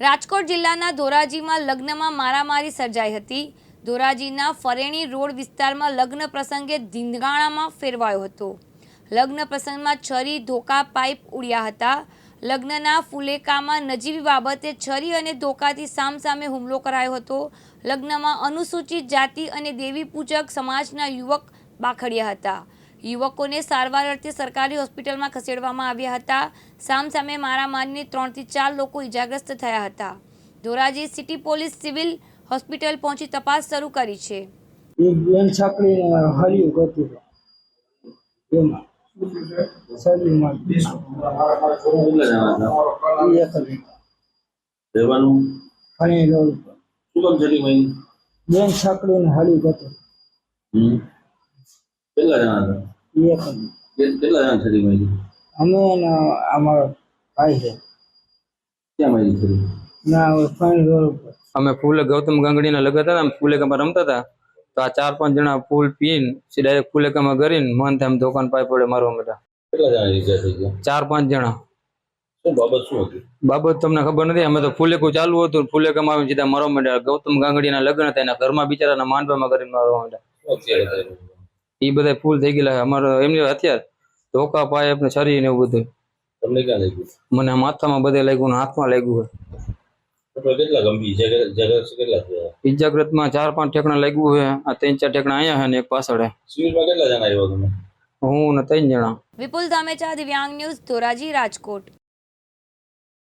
રાજકોટ જિલ્લાના ધોરાજીમાં લગ્નમાં મારામારી સર્જાઈ હતી. ધોરાજીના ફરેણી રોડ વિસ્તારમાં લગ્ન પ્રસંગે ધીંગાણામાં ફેરવાયો હતો. લગ્ન પ્રસંગમાં છરી, ધોકા, પાઇપ ઉડ્યા હતા. લગ્નના ફુલેકામાં નજીવી બાબતે છરી અને ધોકાથી સામસામે હુમલો કરાયો હતો. લગ્નમાં અનુસૂચિત જાતિ અને દેવી પૂજક સમાજના યુવક બાખડ્યા હતા. યુવકોને સારવાર અર્થે સરકારી હોસ્પિટલમાં ખસેડવામાં આવ્યા હતા. સામસામે મારામારીને ત્રણથી ચાર લોકો ઇજાગ્રસ્ત થયા હતા. Dhoraji city police civil hospital પહોંચી તપાસ શરૂ કરી છે. બેન છાકરીને હર્યું ગતું કેટલા જણા બેન. છાકરીને ગતું કેટલા હતા? કેટલા જણા અમે ને અમારો ભાઈ છે. ક્યાં ના ફાઈન રોડ અમે ફૂલે ગૌતમ ગાંગડીના લગાતા હતા ફૂલેકામાં રમતા હતા. તો આ ચાર પાંચ જણા ફૂલ પીન ડાયરેક્ટ ફૂલેકામાં કરીને મન થાય દુકાન પાઈ પડે મારવા માટે. કેટલા જણા ઈજા થઈ ગયા ચાર પાંચ જણા. શું બાબત શું હતી? બાબત તમને ખબર નથી? અમે તો ફૂલેકું ચાલુ હતું ફૂલેકામાં આવીને સીધા મારવા માંડ્યા ગૌતમ ગાંગડીના લગ્ન હતા એના ઘરમાં બિચારાના માંડવામાં કરીને મારવા માંડ્યા? એ બધા ફૂલ થઈ ગયેલા અમારે એમને હથિયાર ધોકા પાય આપણે છરી ને એવું બધું. તમને ક્યાં લાગ્યું? મને માથામાં બધે લાગ્યું ને હાથમાં લાગ્યું હોય કેટલા ગંભીર? ચાર પાંચ ઠેકણા લાગ્યું છે. આ ત્રણ ચાર ઠેકણા અહીંયા છે ને એક પાછળ. સિવિલમાં કેટલા જણા આવ્યા તમે? હું ને ત્રણ જણા. વિપુલ ધામેચા દિવ્યાંગ ન્યૂઝ ધોરાજી રાજકોટ.